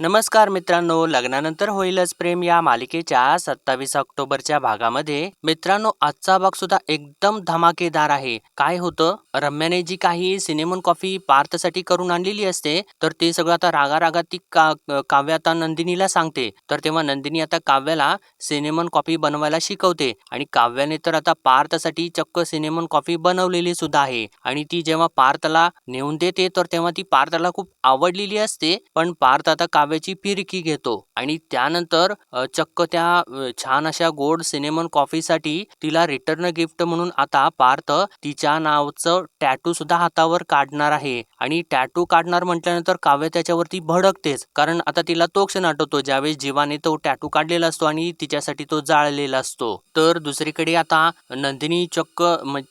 नमस्कार मित्रांनो लग्नानंतर होईलच प्रेम या मालिकेच्या सत्तावीस ऑक्टोबरच्या भागामध्ये. मित्रांनो आजचा भाग सुद्धा एकदम धमाकेदार आहे. काय होतं? रम्याने जी काही सिनेमन कॉफी पार्थसाठी करून आणलेली असते तर ते सगळं आता रागारागात ती का काव्य आता नंदिनीला सांगते. तर तेव्हा नंदिनी आता काव्याला सिनेमन कॉफी बनवायला शिकवते आणि काव्याने तर आता पार्थसाठी चक्क सिनेमन कॉफी बनवलेली सुद्धा आहे. आणि ती जेव्हा पार्थला नेऊन देते तर तेव्हा ती पार्थला खूप आवडलेली असते. पण पार्थ आता काव्याची फिरकी घेतो. आणि त्यानंतर चक्क त्या छान अशा गोड सिनेमन कॉफीसाठी तिला रिटर्न गिफ्ट म्हणून आता पार्थ तिच्या नावचं टॅटू सुद्धा हातावर काढणार आहे. आणि टॅटू काढणार म्हटल्यानंतर काव्य त्याच्यावरती भडकतेच. कारण आता तिला तो क्षण आठवतो ज्यावेळेस जीवाने तो टॅटू काढलेला असतो आणि तिच्यासाठी तो जाळलेला असतो. तर दुसरीकडे आता नंदिनी चक्क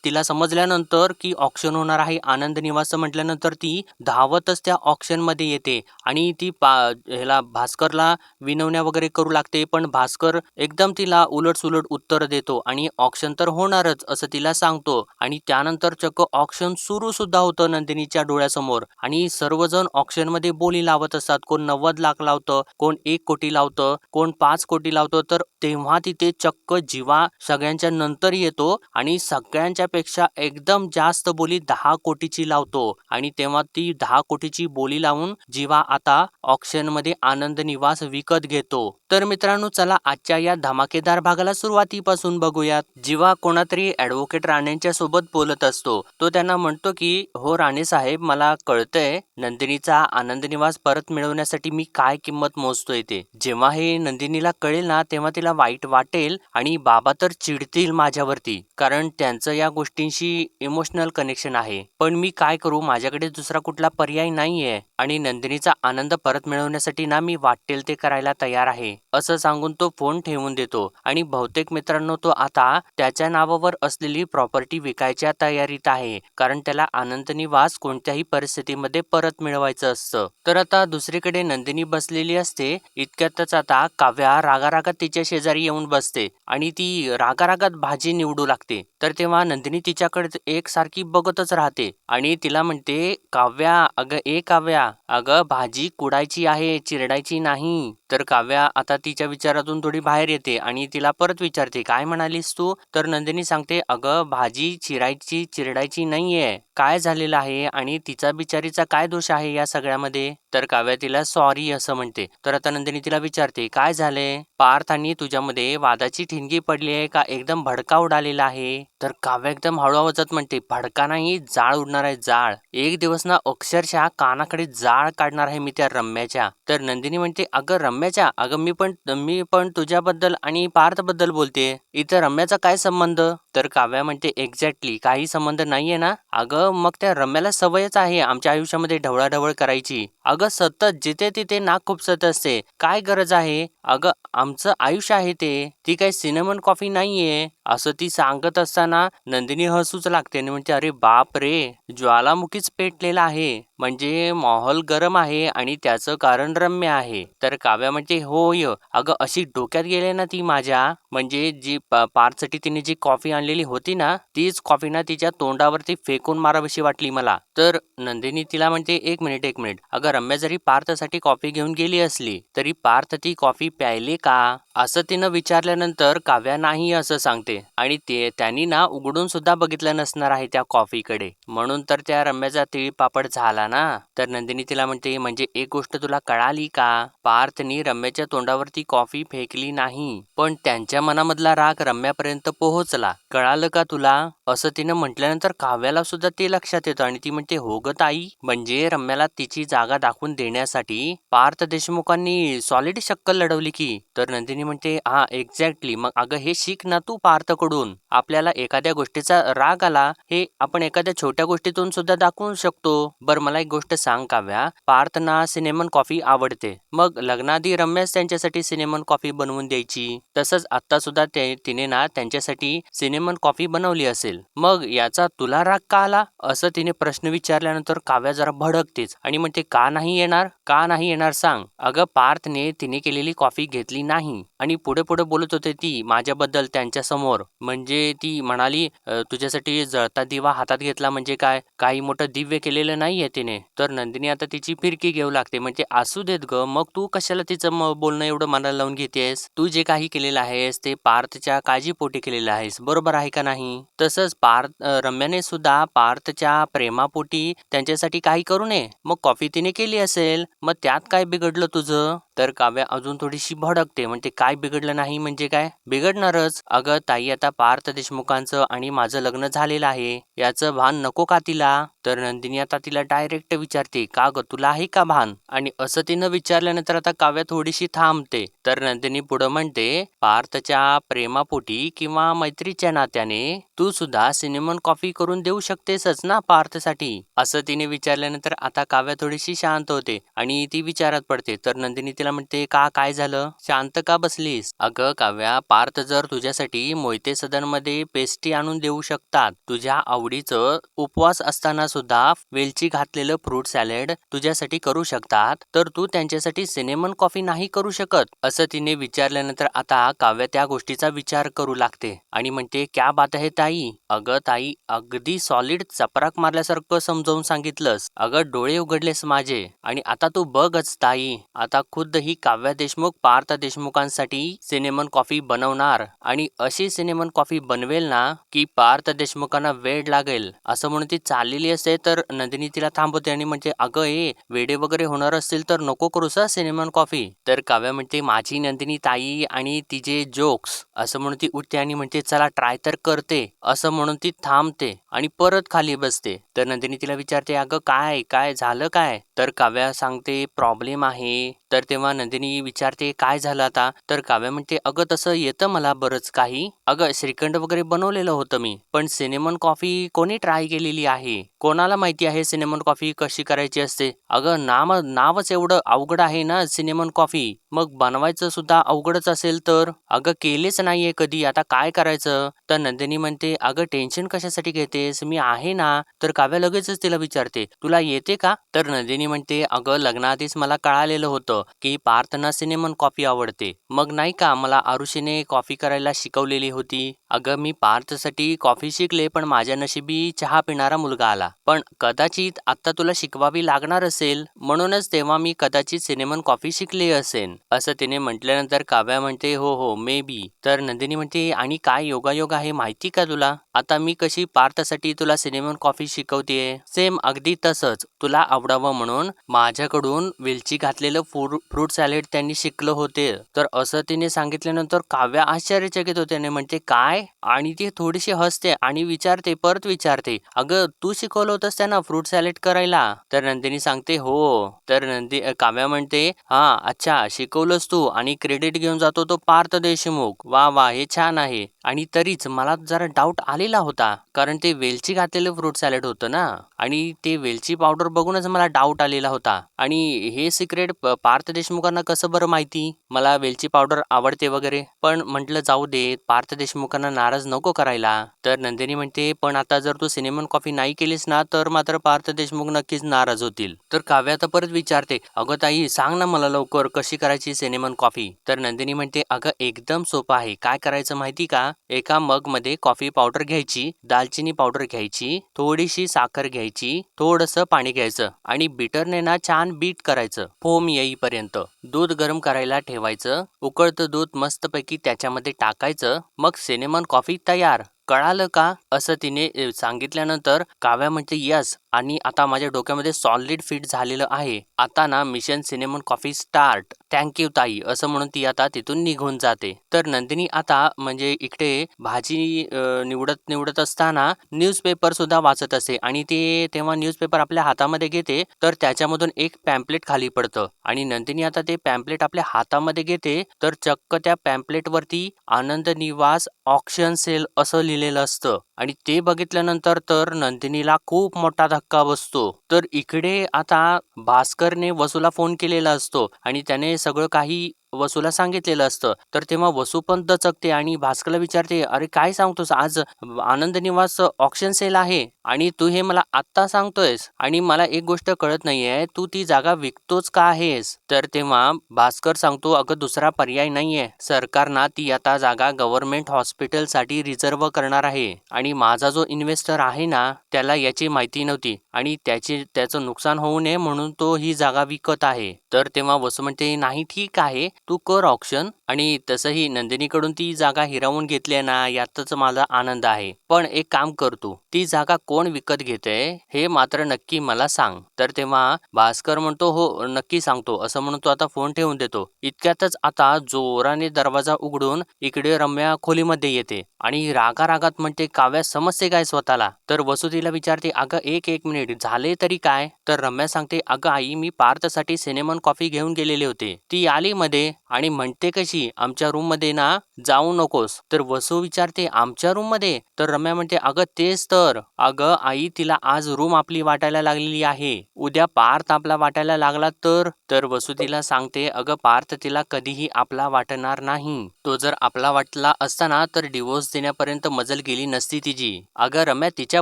तिला समजल्यानंतर की ऑप्शन होणार आहे आनंद निवास म्हटल्यानंतर ती धावतच त्या ऑप्शनमध्ये येते. आणि ती पा ह्याला भास्करला विनवण्या वगैरे करू लागते पण भास्कर एकदम तिला उलट सुलट उत्तर देतो आणि ऑप्शन तर होणारच असं तिला सांगतो. आणि त्यानंतर चक्क ऑप्शन सुरू सुद्धा होतं नंदिनीच्या समोर. आणि सर्वजण ऑप्शनमध्ये बोली लावत असतात. कोण नव्वद लाख लावतं कोण एक कोटी लावतं कोण पाच कोटी लावतं. तर तेव्हा तिथे चक्क जीवा सगळ्यांच्या नंतर येतो आणि सगळ्यांच्या पेक्षा एकदम जास्त बोली दहा कोटीची लावतो. आणि तेव्हा ती दहा कोटीची बोली लावून जीवा आता ऑप्शनमध्ये आनंद निवास विकत घेतो. तर मित्रांनो चला आजच्या या धमाकेदार भागाला सुरुवातीपासून बघूयात. जीवा कोणातरी ऍडव्होकेट राणेंच्या सोबत बोलत असतो. तो त्यांना म्हणतो की हो राणे साहेब मला कळतंय नंदिनीचा आनंद निवास परत मिळवण्यासाठी मी काय किंमत मोजतोय ते. जेव्हा हे नंदिनीला कळेल ना तेव्हा तिला वाईट वाटेल आणि बाबा तर चिडतील माझ्यावरती कारण त्यांचं या गोष्टींशी इमोशनल कनेक्शन आहे. पण मी काय करू माझ्याकडे दुसरा कुठला पर्याय नाहीये आणि नंदिनीचा आनंद परत मिळवण्यासाठी ना मी वाटेल ते करायला तयार आहे. असं सांगून तो फोन ठेवून देतो आणि बहुतेक मित्रांनो तो आता त्याच्या नावावर असलेली प्रॉपर्टी विकायच्या तयारीत आहे कारण त्याला आनंद निवास कोणत्याही परिस्थितीमध्ये परत मिळवायचं असतं. तर आता दुसरीकडे नंदिनी बसलेली असते इतक्यातच आता काव्या रागारागात तिच्या शेजारी येऊन बसते आणि ती रागारागात भाजी निवडू लागते. तर तेव्हा नंदिनी तिच्याकडे एकसारखी बघतच राहते आणि तिला म्हणते काव्या अगं ए काव्या अगं भाजी कुडायची आहे चिरडायची नाही. तर काव्या आता तिच्या विचारातून थोडी बाहेर येते आणि तिला परत विचारते काय म्हणालीस तू? तर नंदिनी सांगते अगं भाजी चिरायची चिरडायची नाहीये. काय झालेलं आहे आणि तिचा बिचारीचा काय दोष आहे या सगळ्यामध्ये? तर काव्या तिला सॉरी असं म्हणते. तर आता नंदिनी तिला विचारते काय झालंय पार्थ आणि तुझ्यामध्ये वादाची ठिणगी पडली आहे का? एकदम भडका उडालेला आहे. तर काव्या एकदम हळू आवाजात म्हणते भडका नाही जाळ उडणार आहे जाळ. एक दिवस ना अक्षरशः कानाकडे जाळ काढणार आहे मी त्या रम्याच्या. तर नंदिनी म्हणते अगं रम्याच्या? अगं मी पण मी पण तुझ्याबद्दल आणि पार्थबद्दल बोलते. इथं रम्याचा काय संबंध? तर काव्या म्हणते एक्झॅक्टली काही संबंध नाहीये ना. अगं मग त्या रम्याला सवयच आहे आमच्या आयुष्यामध्ये ढवळाढवळ करायची. अगं सतत जिथे तिथे नाक खुपसत असते. काय गरज आहे? अगं आमचं आयुष्य आहे ते. ती काही सिनेमन कॉफी नाहीये. असं ती सांगत असताना नंदिनी हसूच लागते आणि म्हणते अरे बाप रे ज्वालामुखीच पेटलेला आहे. म्हणजे माहोल गरम आहे आणि त्याचं कारण रम्य आहे. तर काव्या म्हणते होय. अगं अशी डोक्यात गेले ना ती माझ्या. म्हणजे जी प- पार्थसाठी तिने जी कॉफी आणलेली होती ना तीच कॉफी ना तिच्या तोंडावरती फेकून मारावीशी वाटली मला. तर नंदिनी तिला म्हणते एक मिनिट एक मिनिट. अगं रम्या जरी पार्थसाठी कॉफी घेऊन गेली असली तरी पार्थ ती कॉफी प्यायली का? असं तिनं विचारल्यानंतर काव्या नाही असं सांगते. आणि ते त्यांनी ना उघडून सुद्धा बघितलं नसणार आहे त्या कॉफीकडे. म्हणून तर त्या रम्याचा तिळपापड झाला ना? तर नंदिनी तिला म्हणते म्हणजे एक गोष्ट तुला कळाली का? पार्थनी रम्याच्या तोंडावरती कॉफी फेकली नाही. पण त्यांच्या मनामधला राग रम्यापर्यंत पोहोचला. कळालं का तुला? असं तिनं म्हटल्यानंतर काव्याला सुद्धा ते लक्षात येतं आणि ती म्हणते हो ग ताई. म्हणजे रम्याला तिची जागा दाखवून देण्यासाठी पार्थ देशमुखांनी सॉलिड शक्कल लढवली की. तर नंदिनी म्हणते हा एक्झॅक्टली मग अगं हे शिक ना तू पार्थकडून. आपल्याला एखाद्या गोष्टीचा राग आला हे आपण एखाद्या छोट्या गोष्टीतून सुद्धा दाखवू शकतो. बर मला एक गोष्ट सांग काव्या. पार्थना सिनेमन कॉफी आवडते. मग लग्नाआधी रम्याच त्यांच्यासाठी सिनेमन कॉफी बनवून द्यायची. तसंच आता सुद्धा ते तिने ना त्यांच्यासाठी सिनेमन कॉफी बनवली असेल. मग याचा तुला राग का आला? असं तिने प्रश्न विचारल्यानंतर काव्या जरा भडकतेच. आणि म्हणते का नाही येणार? का नाही येणार सांग. अगं पार्थने तिने केलेली कॉफी घेतली नाही. आणि पुढे पुढे बोलत होते ती माझ्याबद्दल त्यांच्यासमोर म्हणजे ती म्हणाली तुझ्यासाठी जळता दिवा हातात घेतला म्हणजे काय? काही मोठं दिव्य केलेलं नाहीये तिने. नंदिनीने. तर नंदिनी आता तिची फिरकी घेऊ लागते. म्हणजे असू देत ग मग तू कशाला तिचं बोलणं एवढं मनाला लावून घेतेस? तू जे काही केलेलं आहेस ते पार्थच्या काळजीपोटी केलेलं आहेस. बरोबर आहे का नाही? तसंच पार्थ रम्याने सुद्धा पार्थच्या प्रेमापोटी त्यांच्यासाठी काही करू नये. मग कॉफी तिने केली असेल. मग त्यात काय बिघडलं तुझं? तर काव्या अजून थोडीशी भडकते. म्हणते काय बिघडलं नाही म्हणजे काय? बिघडणारच. अगं ताई आता पार्थ देशमुखांचं आणि माझं लग्न झालेलं आहे. याचं भान नको का तिला? तर नंदिनी आता तिला डायरेक्ट विचारते का ग तुला आहे का भान? आणि असं तिनं विचारल्यानंतर आता काव्या थोडीशी थांबते. तर नंदिनी पुढं म्हणते पार्थच्या प्रेमापोटी किंवा मैत्रीच्या नात्याने तू सुद्धा सिनेमन कॉफी करून देऊ शकतेसच ना पार्थसाठी? असं तिने विचारल्यानंतर आता काव्या थोडीशी शांत होते आणि ती विचारात पडते. तर नंदिनी तिला म्हणते का काय झालं? शांत का बसलीस? अगं काव्या पार्थ जर तुझ्यासाठी मोहिते सदनमध्ये आणून देऊ शकतात तुझ्या आवडीचं उपवास असताना सुद्धा वेलची घातलेलं फ्रूट सॅलेड तुझ्यासाठी करू शकतात तर तू त्यांच्यासाठी सिनेमन कॉफी नाही करू शकत. असं तिने विचारल्यानंतर आता काव्य त्या गोष्टीचा विचार करू लागते आणि म्हणते क्या बात आहे ताई? अगं ताई अगदी सॉलिड चपराक मारल्यासारखं समजावून सांगितलंस. अगं डोळे उघडलेस माझे. आणि आता तू बघच ताई. आता खुद्द ही काव्या देशमुख पार्थ देशमुखांसाठी सिनेमन कॉफी बनवणार आणि अशी सिनेमन कॉफी बनवेल ना की पार्थ देशमुखांना वेळ लागेल. असं म्हणून ती चाललेली असते तर नंदिनी तिला थांबवते आणि म्हणजे अगं ए वेडे वगैरे होणार असतील तर नको करूस हा सिनेमन कॉफी तर काव्या म्हणते माझी नंदिनी ताई आणि तिचे जोक्स असं म्हणून ती उठते आणि म्हणते चला ट्राय तर करते. असं म्हणून ती थांबते आणि परत खाली बसते. तर नंदिनी तिला विचारते अगं काय काय झालं काय? तर काव्या सांगते प्रॉब्लेम आहे. तर तेव्हा नंदिनी विचारते काय झालं आता? तर काव्या म्हणते अगं तसं येतं मला बरंच काही. अगं श्रीखंड वगैरे बनवलेलं होतं मी पण सिनेमन कॉफी कोणी ट्राय केलेली आहे? कोणाला माहिती आहे सिनेमन कॉफी कशी करायची असते? अगं नाम नावच एवढं अवघड आहे ना सिनेमन कॉफी? मग बनवायचं सुद्धा अवघडच असेल तर? अगं केलेच नाहीये कधी आता काय करायचं? तर नंदिनी म्हणते अगं टेन्शन कशासाठी घेतेस? मी आहे ना. तर काव्या लगेचच तिला विचारते तुला येते का? तर नंदिनी म्हणते अगं लग्नाआधीच मला कळालेलं होतं की पार्थना सिनेमन कॉफी आवडते. मग नाही का मला आरुषीने कॉफी करायला शिकवलेली होती. अगं मी पार्थसाठी कॉफी शिकले पण माझ्या नशिबी चहा पिणारा मुलगा आला. पण कदाचित आता तुला शिकवावी लागणार असेल. म्हणूनच तेव्हा मी कदाचित सिनेमन कॉफी शिकली असेल असं तिने म्हटल्यानंतर काव्या म्हणते हो हो मे बी तर नंदिनी म्हणते आणि काय योगायोग आहे माहिती का तुला? आता मी कशी पार्थसाठी तुला सिनेमन कॉफी शिकवतेय? सेम अगदी तसंच तुला आवडावं म्हणून माझ्याकडून वेलची घातलेलं फ्रूट फ्रूट सॅलेड त्यांनी शिकलं होते. तर असं तिने सांगितल्यानंतर काव्या आश्चर्यचकित होते आणि म्हणते काय? आणि ती थोडीशी हसते आणि विचारते परत विचारते. अगं तू शिकवलं होतंस त्यांना फ्रूट सॅलेड करायला. तर नंदिनी सांगते हो. तर नंदी काव्या म्हणते हा अच्छा शिकवलंस तू आणि क्रेडिट घेऊन जातो तो पार्थ देशमुख. वा वा हे छान आहे. आणि तरीच मला जरा डाऊट आलेला होता कारण ते वेलची घातलेलं फ्रूट सॅलेड होतं ना? आणि ते वेलची पावडर बघूनच मला डाऊट आलेला होता. आणि हे सिक्रेट पार्थ देशमुखांना कसं बरं माहिती? मला वेलची पावडर आवडते वगैरे. पण म्हटलं जाऊ दे पार्थ देशमुखांना नाराज नको करायला. तर नंदिनी म्हणते पण आता जर तू सिनेमन कॉफी नाही केलीस ना तर मात्र पार्थ देशमुख नक्कीच नाराज होतील. तर काव्या आता परत विचारते अगं ताई सांग ना मला लवकर कशी करायची सिनेमन कॉफी तर नंदिनी म्हणते अगं एकदम सोपं आहे. काय करायचं माहिती का? एका मग मध्ये कॉफी पावडर घ्यायची दालचिनी पावडर घ्यायची थोडीशी साखर घ्यायची थोडंसं पाणी घ्यायचं आणि बीटरने ना छान बीट करायचं. फोम येईपर्यंत. दूध गरम करायला ठेवायचं. उकळतं दूध मस्तपैकी त्याच्यामध्ये टाकायचं. मग सिनेमन कॉफी तयार. कळालं का? असं तिने सांगितल्यानंतर काव्या म्हणते यस. आणि आता माझ्या डोक्यामध्ये सॉलिड फिट झालेलं आहे. आता ना mission cinnamon coffee start thank you ताई. असं म्हणून ती आता तिथून निघून जाते. तर नंदिनी आता म्हणजे इकडे भाजी निवडत निवडत असताना न्यूजपेपर सुद्धा वाचत असते. आणि ते तेव्हा न्यूजपेपर आपल्या हातामध्ये घेते तर त्याच्यामधून एक पॅम्पलेट खाली पडतं. आणि नंदिनी आता ते पॅम्पलेट आपल्या हातामध्ये घेते तर चक्क त्या पॅम्पलेट वरती आनंद निवास ऑक्शन सेल असं लिहिलेलं असतं. आणि ते बघितल्यानंतर तर नंदिनीला खूप मोठा धक्का बसतो. तर इकडे आता भास्करने वसूला फोन केलेला असतो. आणि त्याने सगळं काही वसूला सांगितलेलं असतं. तर तेव्हा वसू पण दचकते आणि भास्करला विचारते अरे काय सांगतोस? आज आनंद निवास ऑप्शन सेल आहे आणि तू हे मला आत्ता सांगतोयस आणि मला एक गोष्ट कळत नाहीये. तू ती जागा विकतोच का आहेस? तर तेव्हा भास्कर सांगतो अगं दुसरा पर्याय नाहीये. सरकारना ती आता जागा गव्हर्नमेंट हॉस्पिटलसाठी रिझर्व करणार आहे आणि माझा जो इन्व्हेस्टर आहे ना त्याला याची माहिती नव्हती. आणि त्याचे त्याचं नुकसान होऊ नये म्हणून तो ही जागा विकत आहे. तर तेव्हा वसू म्हणते नाही ठीक आहे तू कर ऑप्शन आणि तसंही नंदिनीकडून ती जागा हिरावून घेतली आहे ना यातच माझा आनंद आहे. पण एक काम कर तू. ती जागा कोण विकत घेते हे मात्र नक्की मला सांग. तर तेव्हा भास्कर म्हणतो हो नक्की सांगतो. असं म्हणून तो आता फोन ठेवून देतो. इतक्यातच आता जोराने दरवाजा उघडून इकडे रम्या खोलीमध्ये येते. आणि रागा रागात म्हणते काव्या समजते काय स्वतःला? तर वसुतीला विचारते अगं एक एक मिनिट. झाले तरी काय? तर रम्या सांगते अगं आई मी पार्थसाठी सिनेमन कॉफी घेऊन गेलेले होते. ती आली मध्ये आणि म्हणते कशी आमच्या रूममध्ये ना जाऊ नकोस. तर वसू विचारते आमच्या रूममध्ये? तर रम्या म्हणते अगं तेच तर. अगं आई तिला आज रूम आपली वाटायला लागलेली आहे. उद्या पार्थ आपला वाटायला लागला तर? तर वसू तिला सांगते अगं पार्थ तिला कधीही आपला वाटणार नाही. तो जर आपला वाटला असता ना तर डिवोर्स देण्यापर्यंत मजल गेली नसती तिची. अगं रम्या तिच्या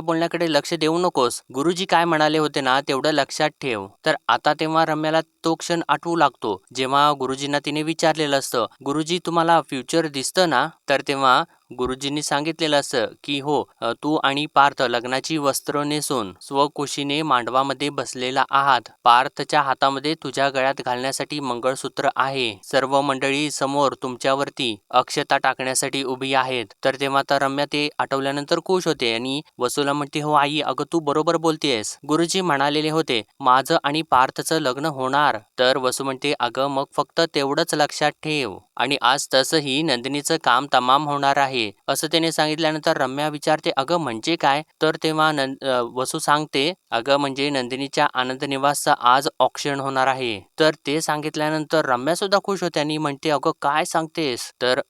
बोलण्याकडे लक्ष देऊ नकोस. गुरुजी काय म्हणाले होते ना तेवढं लक्षात ठेव. तर आता तेव्हा रम्याला तो क्षण आठवू लागतो जेव्हा गुरुजींना तिने विचारलेलं असतं गुरुजी तुम्हाला फ्युचर दिसतं ना? तर तेव्हा गुरुजींनी सांगितलेलं असं की हो तू आणि पार्थ लग्नाची वस्त्र नेसून स्वकुशीने मांडवामध्ये बसलेला आहात. पार्थच्या हातामध्ये तुझ्या गळ्यात घालण्यासाठी मंगळसूत्र आहे. सर्व मंडळी समोर तुमच्यावरती अक्षता टाकण्यासाठी उभी आहेत. तर तेव्हा तर रम्या ते आठवल्यानंतर खुश होते आणि वसुला म्हणते हो आई अगं तू बरोबर बोलतेस गुरुजी म्हणालेले होते माझं आणि पार्थचं लग्न होणार. तर वसु म्हणते अगं मग फक्त तेवढंच लक्षात ठेव. आणि आज तसंही नंदिनीचं काम तमाम होणार आहे. असं त्याने सांगितल्यानंतर रम्या विचारते अगं म्हणजे काय? तर तेव्हा नंद वसू सांगते अगं म्हणजे नंदिनीच्या आनंद निवासचा आज ऑक्शन होणार आहे. तर ते सांगितल्यानंतर रम्या सुद्धा खुश होते आणि म्हणते अगं काय सांगतेस? तर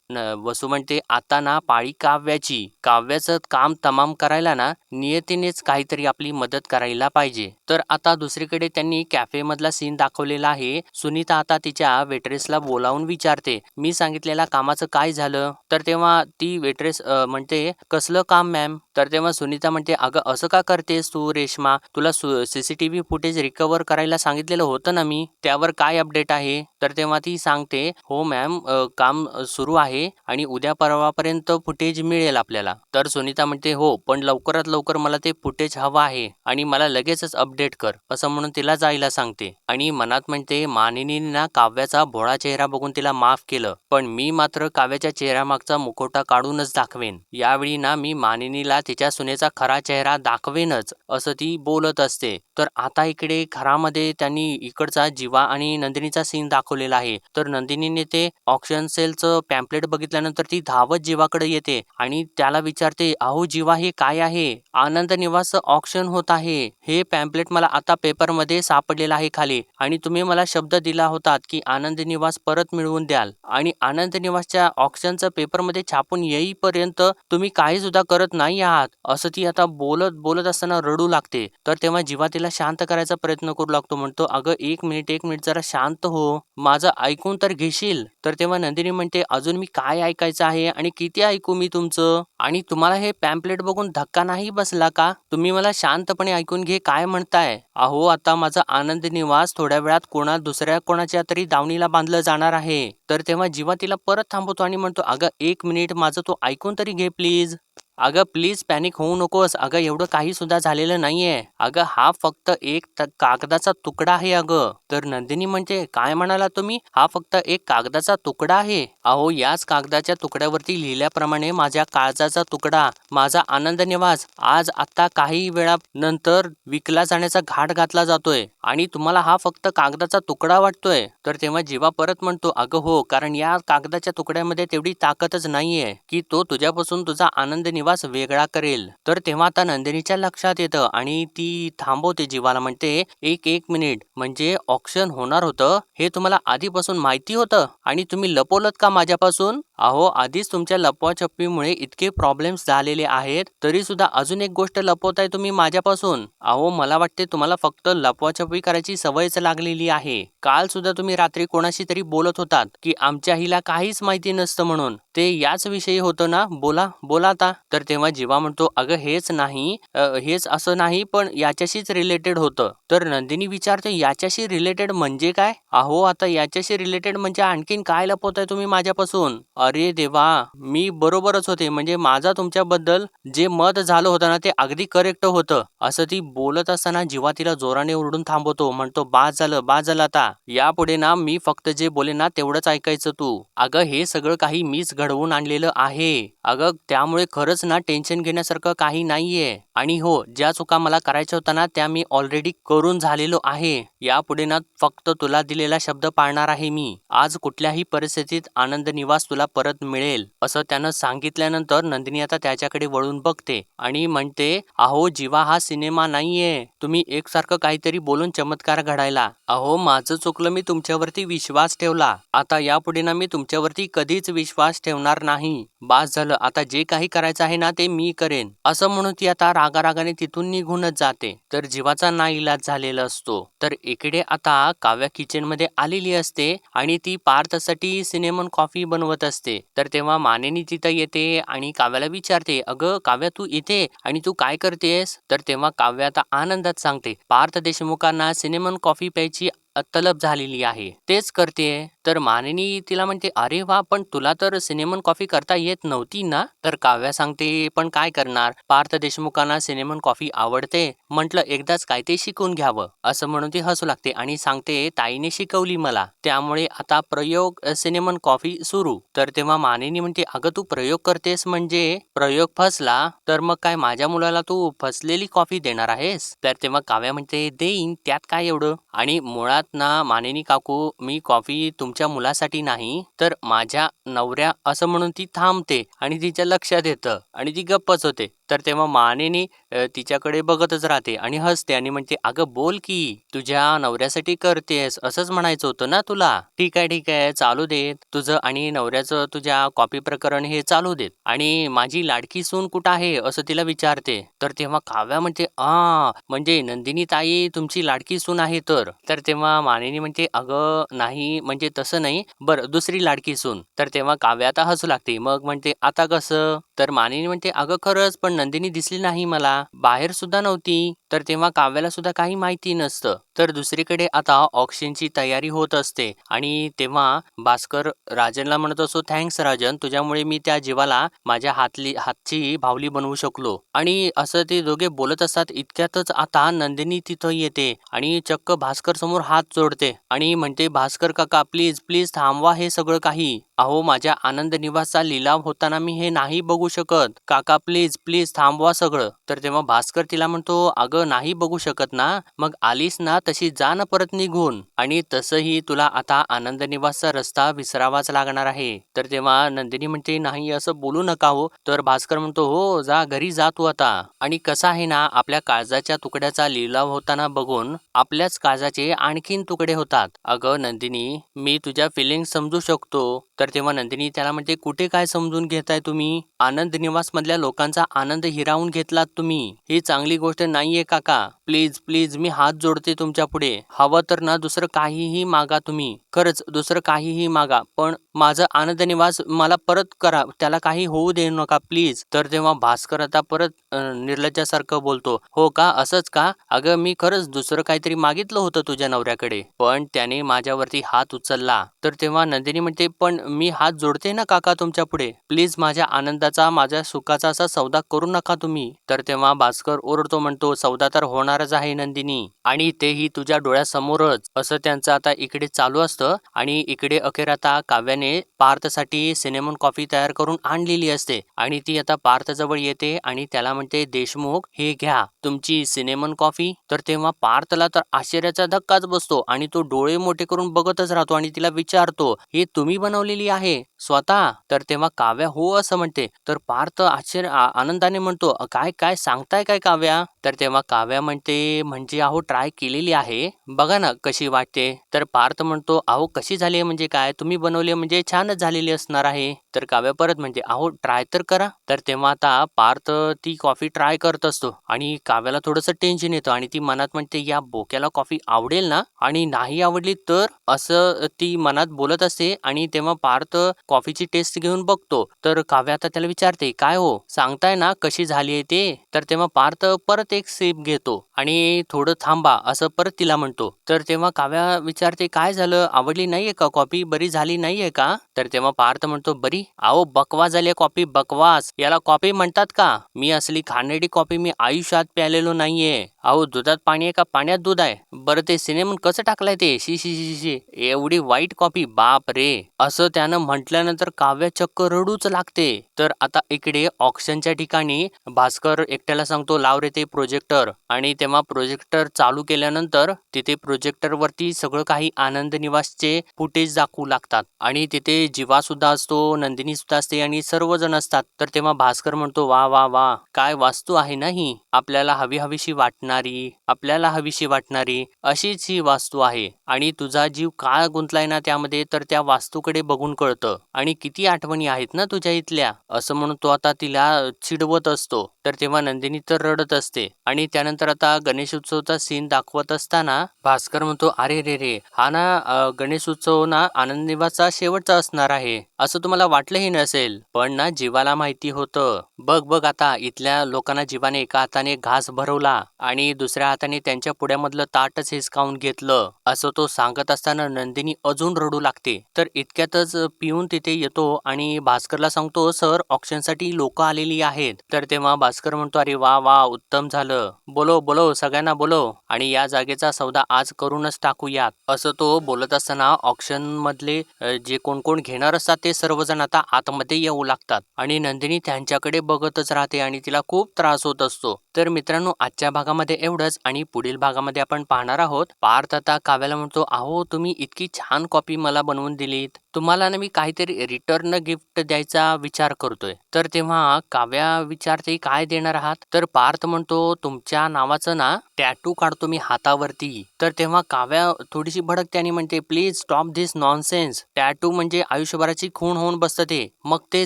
वसू म्हणते आता ना पाळी काव्याची काव्याचं काम तमाम करायला ना नियतीनेच काहीतरी आपली मदत करायला पाहिजे. तर आता दुसरीकडे त्यांनी कॅफे मधला सीन दाखवलेला आहे. सुनीता आता तिच्या वेट्रेसला बोलावून विचारते मी सांगितलेल्या कामाचं काय झालं? तर तेव्हा ती वेट्रेस म्हणते कसलं काम मॅम? तर तेव्हा सुनीता म्हणते अगं असं का करतेस तू रेश्मा? तुला सीसीटीव्ही फुटेज रिकवर करायला सांगितलेलं होतं ना मी? त्यावर काय अपडेट आहे? तर तेव्हा ती सांगते हो मॅम काम सुरू आहे आणि उद्या परवापर्यंत फुटेज मिळेल आपल्याला. तर सुनीता म्हणते हो पण लवकरात लवकर मला ते फुटेज हवं आहे आणि मला लगेचच अपडेट कर. असं म्हणून तिला जायला सांगते आणि मनात म्हणते मानिनीने ना काव्याचा भोळा चेहरा बघून तिला माफ केलं पण मी मात्र काव्याच्या चेहऱ्यामागचा मुखोटा काढूनच दाखवेन. यावेळी ना मी मानिनीला तिच्या सुनेचा खरा चेहरा दाखवेनच असं ती बोलत असते. तर आता इकडे घरामध्ये त्यांनी इकडचा जीवा आणि नंदिनीचा सीन दाखवलेलं आहे. तर नंदिनीने ते ऑक्शन सेलचं पॅम्पलेट बघितल्यानंतर ती धावत जीवाकडे येते आणि त्याला विचारते अहो जीवा हे काय आहे? आनंद निवास ऑक्शन होत आहे. हे पॅम्पलेट मला आता पेपरमध्ये सापडलेलं आहे खाली आणि तुम्ही मला शब्द दिला होता की आनंद निवास परत मिळवून द्याल आणि आनंद निवासच्या ऑक्शनचं पेपरमध्ये छापून येईपर्यंत तुम्ही काही सुद्धा करत नाही आहात. असं ती आता बोलत बोलत असताना रडू लागते. तर तेव्हा जीवा तिला शांत करायचा प्रयत्न करू लागतो. म्हणतो अगं एक मिनिट एक मिनिट जरा शांत हो. माझं ऐकून तर घेशील. तर तेव्हा नंदिनी म्हणते अजून मी काय ऐकायचं आहे आणि किती ऐकू मी तुमचं? आणि तुम्हाला हे पॅम्पलेट बघून धक्का नाही बसला का? तुम्ही मला शांतपणे ऐकून घे काय म्हणताय. अहो आता माझा आनंद निवास थोड्या वेळात कोणा दुसऱ्या कोणाच्या तरी दावणीला बांधलं जाणार आहे. तर तेव्हा जीवा तिला परत थांबवतो आणि म्हणतो अगं एक मिनिट माझं तू ऐकून तरी घे प्लीज अगं प्लीज पॅनिक होऊ नकोस. अगं एवढं काही सुद्धा झालेलं नाहीये. अगं हा फक्त एक त- कागदाचा तुकडा आहे अगं. तर नंदिनी म्हणते काय म्हणाला तुम्ही? हा फक्त एक कागदाचा तुकडा आहे. अहो याच कागदाच्या तुकड्यावरती लिहिल्याप्रमाणे माझ्या काळजाचा तुकडा माझा आनंद निवास. आज आता काही वेळा नंतर विकला जाण्याचा घाट घातला जातोय. आणि तुम्हाला हा फक्त कागदाचा तुकडा वाटतोय. तर तेव्हा जीवा परत म्हणतो अगं हो कारण या कागदाच्या तुकड्यामध्ये तेवढी ताकदच नाहीये की तो तुझ्यापासून तुझा आनंद निवास वेगळा करेल. तर तेव्हा आता नंदिनीच्या लक्षात येतं आणि ती थांबवते जीवाला म्हणते एक एक मिनिट. म्हणजे ऑक्शन होणार होतं? हे तुम्हाला आधीपासून माहिती होतं? आणि तुम्ही लपवलत का माझ्यापासून? अहो आधीच तुमच्या लपवाछपवीमुळे इतके प्रॉब्लेम्स झालेले आहेत. तरी सुद्धा अजून एक गोष्ट लपवताय तुम्ही माझ्यापासून. अहो मला वाटते तुम्हाला फक्त लपवाछपवी करायची सवयच लागलेली आहे. काल सुद्धा तुम्ही रात्री कोणाशी तरी बोलत होतात की आमच्या हिला काहीच माहिती नसतं म्हणून. ते याच विषयी होतं ना? बोला बोला आता. तर तेव्हा जीवा म्हणतो अगं हेच नाही हेच असं नाही पण याच्याशीच रिलेटेड होतं. तर नंदिनी विचारते याच्याशी रिलेटेड म्हणजे काय? अहो आता याच्याशी रिलेटेड म्हणजे आणखीन काय लपवताय तुम्ही माझ्यापासून? अरे देवा मी बरोबरच होते. म्हणजे माझा तुमच्याबद्दल जे मत झालं होतं ना ते अगदी करेक्ट होतं. असं ती बोलत असताना जीवा तिला जोराने ओरडून थांबवतो. म्हणतो बा झालं बा झालं आता. यापुढे ना मी फक्त जे बोले ना तेवढंच ऐकायचं तू. अगं हे सगळं काही मीच घडवून आणलेलं आहे. अगं त्यामुळे खरंच ना टेन्शन घेण्यासारखं काही नाहीये. आणि हो ज्या चुका मला करायच्या होत्या ना त्या मी ऑलरेडी करून झालेलो आहे. यापुढे ना फक्त तुला दिलेला शब्द पाळणार आहे मी. आज कुठल्याही परिस्थितीत आनंद निवास तुला परत मिळेल असं त्यानं सांगितल्यानंतर नंदिनी आता त्याच्याकडे वळून बघते आणि म्हणते अहो जीवा हा सिनेमा नाहीये. तुम्ही एकसारखं काहीतरी बोलून चमत्कार घडायला. अहो माझं चुकलं मी तुमच्यावरती विश्वास ठेवला. आता यापुढे ना मी तुमच्यावरती कधीच विश्वास ठेव ठेवणार नाही. बास झालं. आता जे काही करायचं आहे ना ते मी करेन. असं म्हणून ती आता रागारागाने तिथून निघूनच जाते. तर जीवाचा ना इलाज झालेला असतो. तर इकडे आता काव्या किचनमध्ये आलेली असते आणि ती पार्थसाठी सिनेमन कॉफी बनवत असते. तर तेव्हा मानेनी तिथं येते आणि काव्याला विचारते अगं काव्या तू इथे आणि तू काय करतेस? तर तेव्हा काव्या आता आनंदात सांगते पार्थ देशमुखांना सिनेमन कॉफी प्यायची तलब झालेली आहे. तेच करते तर माननी तिला म्हणते अरे वा पण तुला तर सिनेमन कॉफी करता येत नव्हती ना? तर काव्या सांगते पण काय करणार? पार्थ देशमुखांना सिनेमन कॉफी आवडते. म्हटलं एकदाच काय ते शिकून घ्यावं. असं म्हणून ती हसू लागते आणि सांगते ताईने शिकवली मला. त्यामुळे आता प्रयोग सिनेमन कॉफी सुरू. तर तेव्हा मानेनी म्हणते अगं तू प्रयोग करतेस म्हणजे? प्रयोग फसला? तर मग काय माझ्या मुलाला तू फसलेली कॉफी देणार आहेस? तर तेव्हा काव्या म्हणते देईन त्यात काय एवढं? आणि मुळात ना मानेनी काकू मी कॉफी तुमच्या मुलासाठी नाही तर माझ्या नवऱ्या असं म्हणून ती थांबते आणि तिच्या लक्षात येतं आणि ती गप्पच होते. तर तेव्हा मानेनी तिच्याकडे बघतच राहते आणि हसते आणि म्हणते अगं बोल की तुझ्या नवऱ्यासाठी करतेस असंच म्हणायचं होतं ना तुला? ठीक आहे ठीक आहे चालू देत तुझं आणि नवऱ्याचं तुझ्या कॉपी प्रकरण हे चालू देत आणि माझी लाडकी सून कुठं आहे असं तिला विचारते. तर तेव्हा काव्या म्हणते आ म्हणजे नंदिनी ताई तुमची लाडकी सून आहे तर? तर तेव्हा मानेनी म्हणते अगं नाही म्हणजे तसं नाही बरं दुसरी लाडकी सून. तर तेव्हा काव्या आता हसू लागते मग म्हणते आता कसं? तर मानिनी म्हणते अगं खरंच पण नंदिनी दिसली नाही मला. बाहेर सुद्धा नव्हती. तर तेव्हा काव्याला सुद्धा काही माहिती नसतं. तर दुसरीकडे आता ऑक्सिजनची तयारी होत असते. आणि तेव्हा भास्कर राजनला म्हणत असतो थँक्स राजन तुझ्यामुळे मी त्या जीवाला माझ्या हातली हातची भावली बनवू शकलो. आणि असं ते दोघे बोलत असतात इतक्यातच आता नंदिनी तिथं येते आणि चक्क भास्कर समोर हात जोडते आणि म्हणते भास्कर काका प्लीज प्लीज थांबवा हे सगळं काही. अहो माझ्या आनंद निवासचा लिलाव होताना मी हे नाही बघू शकत. काका प्लीज प्लीज थांबवा सगळं. तर तेव्हा भास्कर तिला म्हणतो अगं नाही बघू शकत ना. मग आलीस ना तशी जा ना परत निघून आणि तसंही तुला आता आनंद निवासचा रस्ता विसरावाच लागणार आहे. तर तेव्हा नंदिनी म्हणते नाही असं बोलू नका हो. तर भास्कर म्हणतो हो जा घरी जा तू आता. आणि कसा आहे ना आपल्या काळजाच्या तुकड्याचा लिलाव होताना बघून आपल्याच काळजाचे आणखीन तुकडे होतात. अगं नंदिनी मी तुझ्या फिलिंग समजू शकतो. तर तेव्हा नंदिनी त्याला म्हणते कुठे काय समजून घेताय तुम्ही? आनंद निवास मधल्या लोकांचा आनंद हिरावून घेतलात तुम्ही. ही चांगली गोष्ट नाहीये काका. प्लीज प्लीज मी हात जोडते तुमच्या पुढे हवं तर ना दुसरं काहीही मागा तुम्ही. खरंच दुसरं काहीही मागा. पण माझा आनंद निवास मला परत करा. त्याला काही होऊ देऊ नका प्लीज. तर तेव्हा भास्कर आता परत निर्लज्जासारखं बोलतो. हो का? असंच का? अगं मी खरंच दुसरं काहीतरी मागितलं होतं तुझ्या नवऱ्याकडे. पण त्याने माझ्यावरती हात उचलला. तर तेव्हा नंदिनी म्हणते पण मी हात जोडते ना काका तुमच्यापुढे प्लीज माझ्या आनंदाचा माझ्या सुखाचा असा सौदा करू नका तुम्ही. तर तेव्हा भास्कर ओरडतो म्हणतो सौदा तर होणारच आहे नंदिनी. आणि तेही तुझ्या डोळ्यासमोरच असं त्यांचं आता इकडे चालू असतं. आणि इकडे अखेर आता काव्याने पार्थसाठी सिनेमन कॉफी तयार करून आणलेली असते. आणि ती आता पार्थ जवळ येते आणि त्याला म्हणते देशमुख हे घ्या. तुमची सिनेमन कॉफी तर तेव्हा पार्थला तर आश्चर्याचा धक्काच बसतो आणि तो डोळे मोठे करून बघतच राहतो आणि तिला विचारतो हे तुम्ही बनवलेली आहे? स्वतः? तर तेव्हा काव्या हो असं म्हणते. तर पार्थ आश्चर्य आनंदाने म्हणतो काय काय सांगताय काय काव्या? तर तेव्हा काव्या म्हणते म्हणजे अहो ट्राय केलेली आहे. बघा ना कशी वाटते. तर पार्थ म्हणतो अहो कशी झाली आहे? म्हणजे काय? तुम्ही बनवली म्हणजे छानच झालेली असणार आहे. तर काव्या परत म्हणते अहो ट्राय तर करा. तर तेव्हा आता पार्थ ती कॉफी ट्राय करत असतो आणि काव्याला थोडंसं टेन्शन येतं आणि ती मनात म्हणते या बोक्याला कॉफी आवडेल ना? आणि नाही आवडली तर असं ती मनात बोलत असते आणि तेव्हा पार्थ कॉफीची टेस्ट घेऊन बघतो. तर काव्या आता त्याला विचारते काय हो सांगताय ना कशी झाली आहे ते? तर तेव्हा पार्थ परत एक सिप घेतो आणि थोडं थांबा असं परत तिला म्हणतो. तर तेव्हा काव्या विचारते काय झालं? आवडली नाहीये का कॉफी बरी झाली नाहीये का? तर तेव्हा पार्थ म्हणतो बरी अहो बकवास झाली कॉफी बकवास. याला कॉफी म्हणतात का? मी असली खानेडी कॉफी मी आयुष्यात प्यालेलो नाहीये. अहो दुधात पाणी आहे का? पाण्यात दूध आहे. बरं ते सिनेमन कसं टाकलंय ते? शी शी शी शी. एवढी वाईट कॉफी बाप रे. असं त्यानं म्हटल्यानंतर काव्य चक्क रडूच लागते. तर आता इकडे ऑक्शनच्या ठिकाणी भास्कर एकट्याला सांगतो लाव रे ते प्रोजेक्टर आणि तेव्हा प्रोजेक्टर चालू केल्यानंतर तिथे प्रोजेक्टर वरती सगळं काही आनंद निवासचे फुटेज दाखवू लागतात. आणि तिथे जीवा सुद्धा असतो नंदिनी सुद्धा असते आणि सर्वजण असतात. तर तेव्हा भास्कर म्हणतो वा वा वा काय वास्तू आहे ना ही? आपल्याला हवी हवीशी वाटणारी आपल्याला हवीशी वाटणारी अशीच ही वास्तू आहे. आणि तुझा जीव का गुंतलाय ना त्यामध्ये तर त्या वास्तूकडे बघून कळतं. आणि किती आठवणी आहेत ना तुझ्या इथल्या? असं म्हणून तो आता तिला चिडवत असतो. तर तेव्हा नंदिनी तर रडत असते. आणि त्यानंतर आता गणेश उत्सवचा सीन दाखवत असताना भास्कर म्हणतो अरे रे रे हा ना गणेश उत्सव ना आनंद निवासचा शेवटचा असणार आहे. असं तुम्हाला वाटलंही नसेल. पण ना जीवाला माहिती होतं. बघ बघ आता इथल्या लोकांना जीवाने एका हाताने घास भरवला आणि दुसऱ्या हाताने त्यांच्या पुढ्यामधलं ताटच हिसकावून घेतलं. असं तो सांगत असताना नंदिनी अजून रडू लागते. तर इतक्यातच पिऊन तिथे येतो आणि भास्करला सांगतो सर ऑप्शनसाठी लोक आलेली आहेत. तर तेव्हा भास्कर म्हणतो अरे वा वा उत्तम झालं. बोलो बोलो सगळ्यांना बोलो. आणि या जागेचा सौदा आज करूनच टाकूयात. असं तो बोलत असताना ऑप्शन मधले जे कोण कोण घेणार असतात ते सर्वजण आता आतमध्ये येऊ लागतात. आणि नंदिनी त्यांच्याकडे बघतच राहते आणि तिला खूप त्रास होत असतो. तर मित्रांनो आजच्या भागामध्ये एवढंच आणि पुढील भागामध्ये आपण पाहणार आहोत. पार्थ आता काव्याला म्हणतो अहो तुम्ही इतकी छान कॉपी मला बनवून दिलीत. तुम्हाला ना मी काहीतरी रिटर्न गिफ्ट द्यायचा विचार करतोय. तर तेव्हा काव्या विचारते काय देणार आहात? तर पार्थ म्हणतो तुमच्या नावाचं ना टॅटू काढतो मी हातावरती. तर तेव्हा काव्या थोडीशी भडकते आणि म्हणते please stop this nonsense tattoo म्हणजे आयुष्यभराची खूण होऊन बसतं ते. मग ते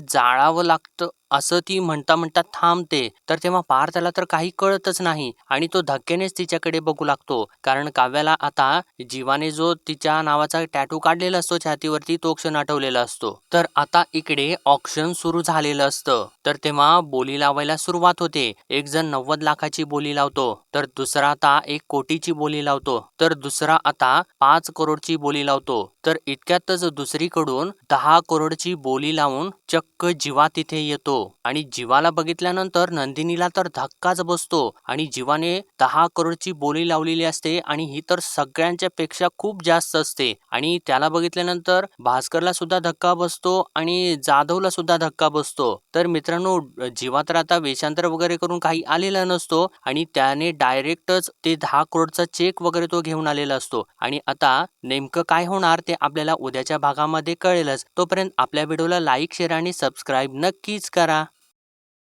जाळावं लागतं. असं ती म्हणता म्हणता थांबते. तर तेव्हा पार्थला तर काही कळतच नाही आणि तो धक्क्यानेच तिच्याकडे बघू लागतो. कारण काव्याला आता जीवाने जो तिच्या नावाचा टॅटू काढलेला असतो छातीवरती तो क्षण आठवलेला असतो. तर आता इकडे ऑक्शन सुरू झालेलं असतं. तर तेव्हा बोली लावायला सुरुवात होते. एक जण नव्वद लाखाची बोली लावतो. तर दुसरा आता एक कोटीची बोली लावतो. तर दुसरा आता पाच करोडची बोली लावतो. तर इतक्यातच दुसरीकडून दहा करोडची बोली लावून चक्क जीवा तिथे येतो. आणि जीवाला बघितल्यानंतर नंदिनीला तर धक्काच बसतो. आणि जीवाने दहा करोडची बोली लावलेली असते आणि ही तर सगळ्यांच्या पेक्षा खूप जास्त असते. आणि त्याला बघितल्यानंतर भास्करला सुद्धा धक्का बसतो आणि जाधवला सुद्धा धक्का बसतो. तर मित्रांनो जीवा तर आता वेषांतर वगैरे करून काही आलेला नसतो आणि त्याने डायरेक्टच ते दहा करोडचा चेक वगैरे तो घेऊन आलेला असतो. आणि आता नेमकं काय होणार ते आपल्याला उद्याच्या भागामध्ये कळेलच. तोपर्यंत आपल्या व्हिडिओला लाईक शेअर आणि सबस्क्राईब नक्कीच करा. তারা